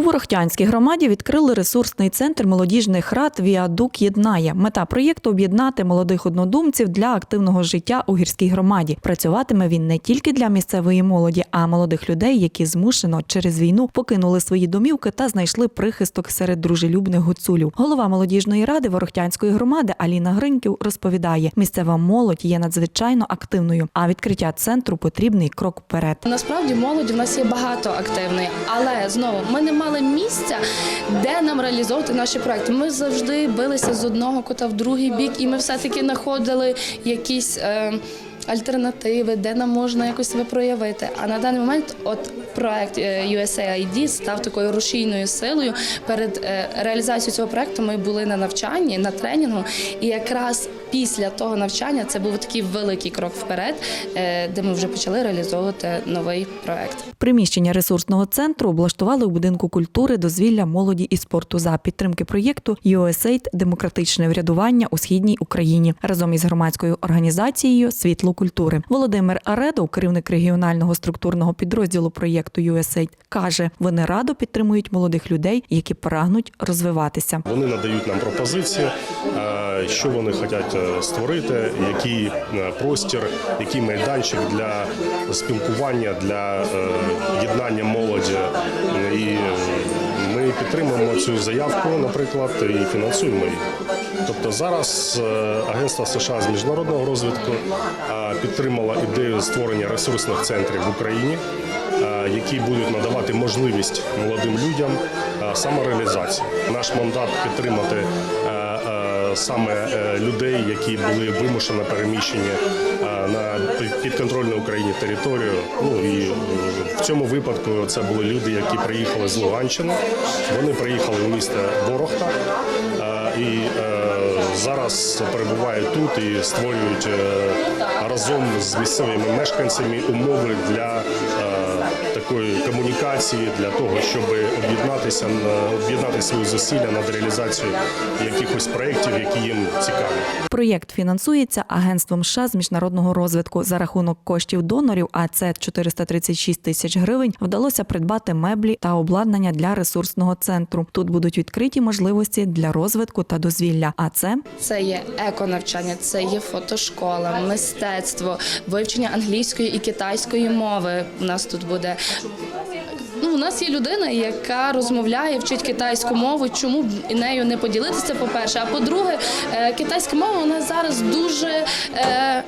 У Ворохтянській громаді відкрили ресурсний центр молодіжних рад Віадук єднає. Мета проєкту об'єднати молодих однодумців для активного життя у гірській громаді. Працюватиме він не тільки для місцевої молоді, а молодих людей, які змушено через війну покинули свої домівки та знайшли прихисток серед дружелюбних гуцулів. Голова молодіжної ради Ворохтянської громади Аліна Гриньків розповідає: місцева молодь є надзвичайно активною, а відкриття центру потрібний крок вперед. Насправді молоді в нас є багато активної, але знову ми не мали місця, де нам реалізовувати наші проекти. Ми завжди билися з одного кута в другий бік, і ми все-таки знаходили якісь. Е, Альтернативи, де нам можна якось себе проявити. А на даний момент, от проект е, USAID став такою рушійною силою. Перед е, реалізацією цього проекту ми були на навчанні, на тренінгу, і якраз після того навчання це був такий великий крок вперед, е, де ми вже почали реалізовувати новий проект. Приміщення ресурсного центру облаштували у будинку культури, дозвілля, молоді і спорту за підтримки проєкту USAID Демократичне врядування у східній Україні разом із громадською організацією Світло культури. Володимир Аредов, керівник регіонального структурного підрозділу проєкту USAID, каже: вони радо підтримують молодих людей, які прагнуть розвиватися. Вони надають нам пропозиції, е, що вони хочуть е, створити, який е, простір, який майданчик для спілкування, для е, єднання молоді. І е, ми підтримуємо цю заявку, наприклад, і фінансуємо її. Тобто зараз е, Агентство США з міжнародного розвитку е, підтримало ідею створення ресурсних центрів в Україні, е, які будуть надавати можливість молодим людям е, самореалізації. Наш мандат підтримати е, е, саме е, людей, які були вимушено переміщені е, на підконтрольну Україні територію. Ну і е, в цьому випадку це були люди, які приїхали з Луганщини. Вони приїхали в місто Ворохта. е, І е, зараз перебувають тут і створюють е, разом з місцевими мешканцями умови для е, такої комунікації, для того, щоб об'єднатися на- об'єднати свої зусилля над реалізацією якихось проєктів, які їм цікаві. Проєкт фінансується агентством США з міжнародного розвитку за рахунок коштів донорів. А це 436 тисяч гривень. Вдалося придбати меблі та обладнання для ресурсного центру. Тут будуть відкриті можливості для розвитку та дозвілля. А це Це є еконавчання, це є фотошкола, мистецтво, вивчення англійської і китайської мови. У нас тут буде. Ну, у нас є людина, яка розмовляє, вчить китайську мову. Чому б нею не поділитися? По-перше, а по-друге, е, китайська мова вона зараз дуже е,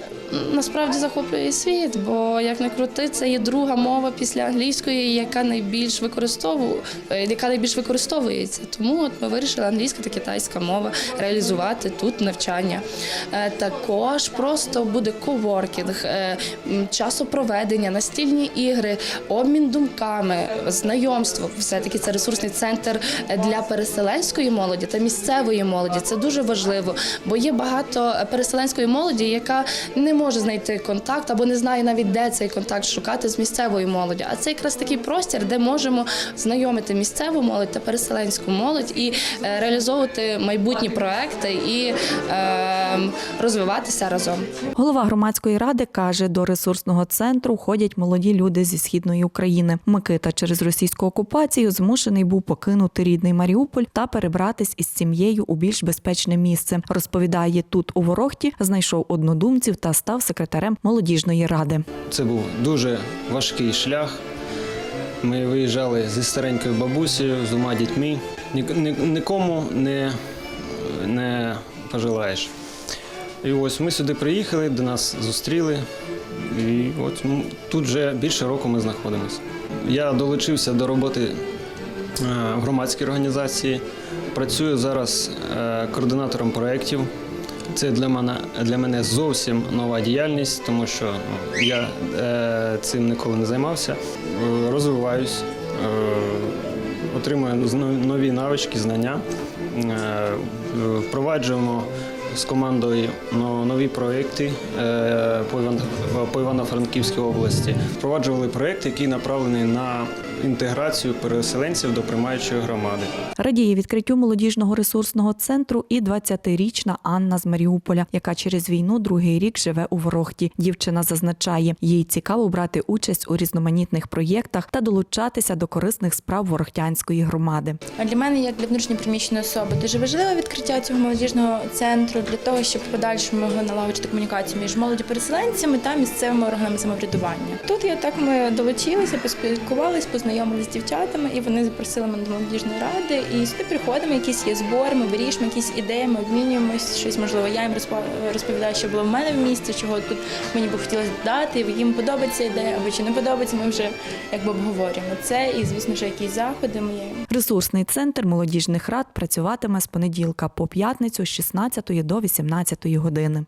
насправді захоплює світ, бо як не крути, це є друга мова після англійської, яка найбільш використовує, яка найбільш використовується. Тому от ми вирішили англійська та китайська мова реалізувати тут навчання. Е, Також просто буде коворкінг, е, часопроведення, настільні ігри, обмін думками, знайомство. Все таки це ресурсний центр для переселенської молоді та місцевої молоді. Це дуже важливо, бо є багато переселенської молоді, яка не може знайти контакт або не знає навіть де цей контакт шукати з місцевою молоддю. А це якраз такий простір, де можемо знайомити місцеву молодь та переселенську молодь і е, реалізовувати майбутні проекти і е, розвиватися разом. голова громадської ради каже: до ресурсного центру ходять молоді люди зі східної України. Микита через російську окупацію змушений був покинути рідний Маріуполь та перебратись із сім'єю у більш безпечне місце. Розповідає, тут у Ворохті знайшов однодумців та став секретарем молодіжної ради. Це був дуже важкий шлях. Ми виїжджали зі старенькою бабусею, з двома дітьми. Ні- ні- Нікому не, не пожелаєш. І ось ми сюди приїхали, до нас зустріли. І от тут вже більше року ми знаходимося. Я долучився до роботи е, в громадській організації. Працюю зараз е, координатором проєктів. Це для мене для мене зовсім нова діяльність, тому що ну, я е, цим ніколи не займався. Е, розвиваюсь, е, отримую нові навички, знання. Е, впроваджуємо з командою но- нові проекти по Івано-Франківській області. Впроваджували проект, який направлений на інтеграцію переселенців до приймаючої громади. Радіє відкриттю молодіжного ресурсного центру і 20-річна Анна з Маріуполя, яка через війну другий рік живе у Ворохті. Дівчина зазначає, їй цікаво брати участь у різноманітних проєктах та долучатися до корисних справ ворохтянської громади. Для мене, як для внутрішньопереміщеної особи, дуже важливе відкриття цього молодіжного центру для того, щоб в подальшому могли налагоджити комунікацію між молоді переселенцями та місцевими органами самоврядування. Тут я так ми долучилися, поспілкувалися, познайомилися з дівчатами, і вони запросили мене до молодіжної ради. І сюди приходимо, якісь є збори, ми вирішуємо якісь ідеї, ми обмінюємось щось. Можливо, я їм розповідаю, що було в мене в місті, чого тут мені би хотілося дати. Їм подобається ідея або чи не подобається. Ми вже якби обговорюємо це. І звісно, що якісь заходи ми Ресурсний центр молодіжних рад працюватиме з понеділка по п'ятницю з 16 до 18 години.